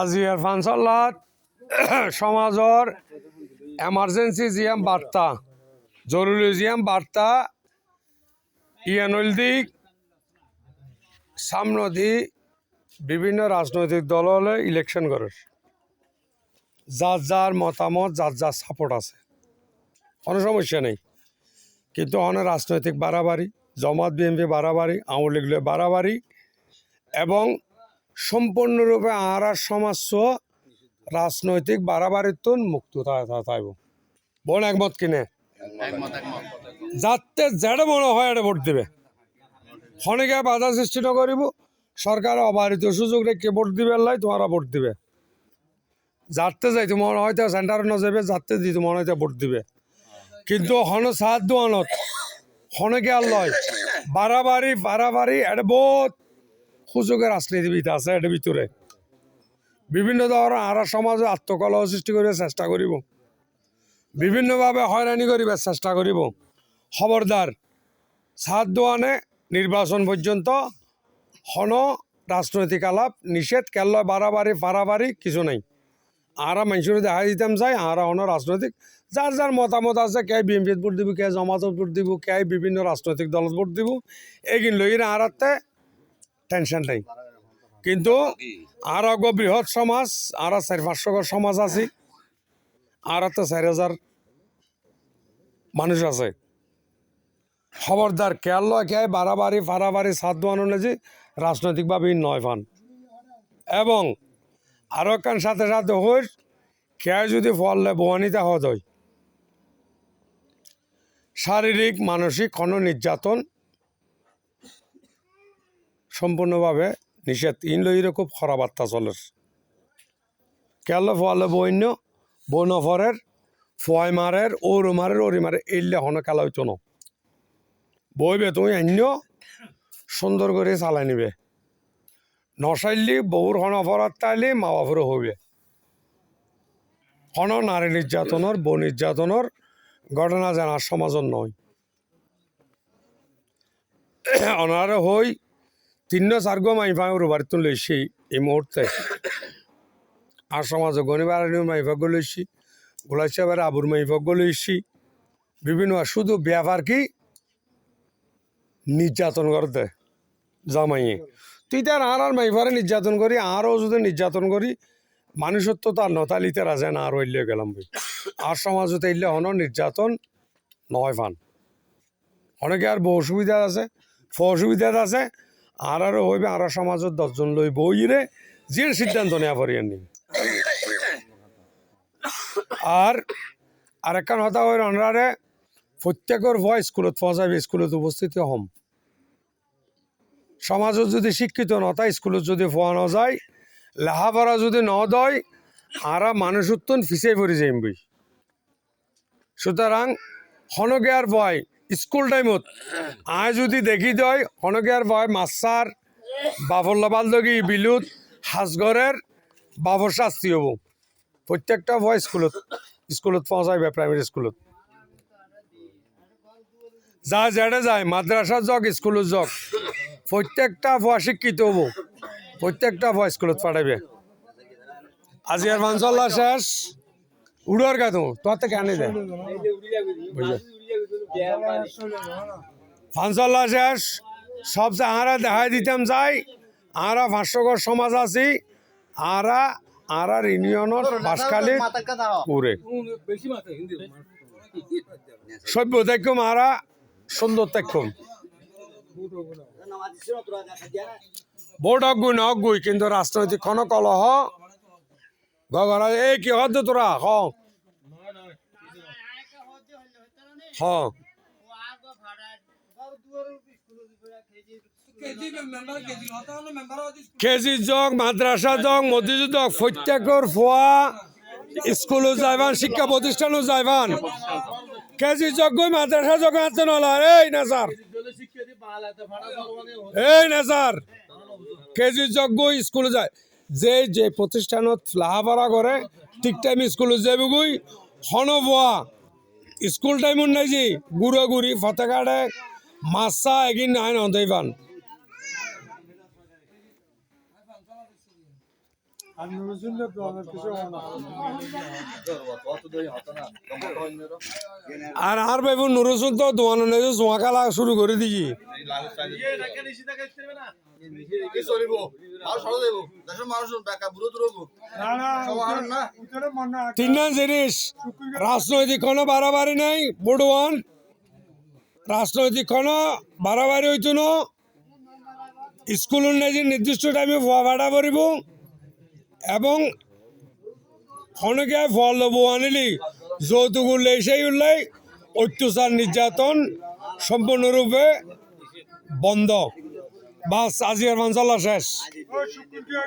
আজিয়ার ফানচল্লাত সমাজৰ এমাৰ্জেঞ্চি জিয়াম বাৰ্তা জৰুৰী জিয়াম বাৰ্তা ইয়ানৈদিক সামনদি বিভিন্ন রাজনৈতিক দললে ইলেকশন করে। যার যার মতামত, যার যার সাপোর্ট আছে। কোনো সমস্যা নেই। কিন্তু অনেক রাজনৈতিক বাড়াবাড়ি, জমাত বিএনপি বাড়াবাড়ি, আওয়ামী লীগ বাড়াবাড়ি এবং সম্পূর্ণরূপে আর সমাজ রাজনৈতিক বাড়াবাড়ির মুক্ত থাকব বোন একমত কিনে যাতে যেটা মনে হয় এটা ভোট দিবে। ক্ষণিকে বাধা সৃষ্টি নকরিব সরকার অবারিত সুযোগ রেখে ভোট দিবে লাই তোমারা ভোট দিবে। যাতে যাই তোমার হয়তো সেন্টার ন যাবে যাতে দি তোমার হয়তো ভোট দিবে। কিন্তু হন সাত দোয়ানত হনকে আর লয়। বাড়াবাড়ি বাড়াবাড়ি এটা বহুত সুযোগের রাজনীতিবিদ আছে এটার ভিতরে। বিভিন্ন ধরনের আরা সমাজে আত্মকলহ সৃষ্টি করিবার চেষ্টা করিব। বিভিন্নভাবে হয়রানি করিবার চেষ্টা করিব। খবরদার, সাত দোয়ানে নির্বাচন পর্যন্ত হন, রাজনৈতিক আলাপ, নিষেধ, কেল্লা, বাড়াবাড়ি পারাবাড়ি কিছু নাই। আরা মানুষের দেখা দিতাম চাই আরা হন রাজনৈতিক। যার যার মতামত আছে, কে বিএনপিত ভোট দিব, কে জমাতত ভোট দিব, কে বিভিন্ন রাজনৈতিক দলত ভোট দিব এইগিন লই আরাতে টেনশন নাই। কিন্তু আর অগ বৃহৎ সমাজ আর চারি পাঁচশো সমাজ আছে আর তো চারি হাজার মানুষ আছে। খবরদার খেয়াল লয় খেয়ে বাড়াবাড়ি ফাড়াবাড়ি সাত দোয়ানো নেজি রাজনৈতিকভাবে নয় ফান এবং আরও একখান সাথে সাথে হই খেয়ে যদি ফললে বোয়ানিতে হদ হয়। শারীরিক মানসিক কোনো নির্যাতন সম্পূর্ণভাবে নিষেধ। ইন লইরে খুব খরা বার্তা চলে। কেল ফলে বন্য বনফরের ফয় মারের ওর মারের ওরি মারে এলে হন খেলা হইতো না। বইবে তুমি অন্য সুন্দর করে চালাই নিবে। নসাইলি বউর হন অপরাধ তাইলে মা বাপরে হইবে। হন নারী নির্যাতনের, বউ নির্যাতনের ঘটনা জানা সমাজত নয়। অনারে হই তিন্ন চারগো মাইফা ওর বাড়িতে লইছি এই মুহূর্তে। আর সমাজ গণিবার মাইফাগ্য লইছি গোলাইসাবার আবুর মাইফাগ্য লইছি। বিভিন্ন শুধু ব্যাপার কি? নির্যাতন করতে, জামাইয়ে। তুই তার আর আর মাইফারে নির্যাতন করি, আরও যদি নির্যাতন করি মানুষের তো তার নতালিতে রাজে না আর হইলে গেলাম বই আর সমাজতে ইলে হন নির্যাতন নয় ফান অনেকে আর বহু সুবিধা আছে ফ সুবিধা আছে আর আরও হইবে, আর সমাজত দশজন লই বইরে যে সিদ্ধান্ত নেওয়া পারি নি আর আর একখান হতা হয় অনারে প্রত্যেকের ভয় স্কুলত যাবে স্কুলত উপস্থিত হম। সমাজত যদি শিক্ষিত নতা স্কুলত যদি পোৱা যায়, লেখাপড়া যদি ন দয়, আরা মানুষ উত্তন ফিসে পড়ে যাইম বই সুতরাং হনগেয়ার ভয় স্কুল টাইমত আই যদি দেখি দয় হনগেয়ার ভয় মাছার বাফল্লা বালদগি বিলুত হাজগরের বাবর শাস্তি হব। প্রত্যেকটা ভয় স্কুলত স্কুলত পাওয়া যাবে প্রাইমারি স্কুলত। যা যেটা যায়, মাদ্রাসা যাক স্কুলত যাক প্রত্যেকটা ভয় শিক্ষিত হব। প্রত্যেকটা ভয় স্কুলত পাঠাবে আজি আর মানসল্লা শেষ, উড়োর কা তো তোর থেকে আনে দেয় ফানসল্লা শেষ। সবচেয়ে আরা দেখাই দিতাম যাই আরা ভাষ্যকর সমাজ আছি আরা আরার ইউনিয়নের বাসখালী পুরে সভ্য দেখুম আরা সুন্দর দেখুম ভোট অগুই না অগুই কিন্তু রাজনৈতিক কোন কলহ গগনা এই কি হদ্দ তোরা? হ। হ। কেজি জগ মাদ্রাসা জগ মসজিদ জগ প্রত্যেকের ফোয়া স্কুলও যাইবান শিক্ষা প্রতিষ্ঠানও যাইবান। কেজি যজ্ঞ মাদ্রাসা যজ্ঞ হাতে নলা। এই না স্যার এই না স্যার কেজি যজ্ঞ স্কুলে যায়। যে যে প্রতিষ্ঠানত লাহাপাৰা কৰে ঠিক টাইম স্কুলত যাবি গৈ হনবোৱা স্কুল টাইম নাই যি গুড়া গুড়ি ফটেকাৰে মাছা এগিন নাই নদৈবান আর নুরুজুল্লাহ তো আমার কিছু হয় না আর আর ভাইব নুরুসুল তো দোয়ানো নেই জোয়া শুরু করে দিছি। না না উত্তরে তিনটা জিনিস। রাজনৈতিক কোনো বাড়াবাড়ি নাই বোর্ড ওয়ান রাজনৈতিক কোনো বাড়াবাড়ি হইতো না। স্কুল নেই নির্দিষ্ট টাইমে ভাড়া করিব এবং খনকে ফল লব আনিলি। যৌতুক উল্লাই সেই উল্লাই অত্যাচার, নির্যাতন সম্পূর্ণরূপে বন্ধ। বাস আজিয়ার মাঞ্চলা শেষ। ও শুক্রিয়া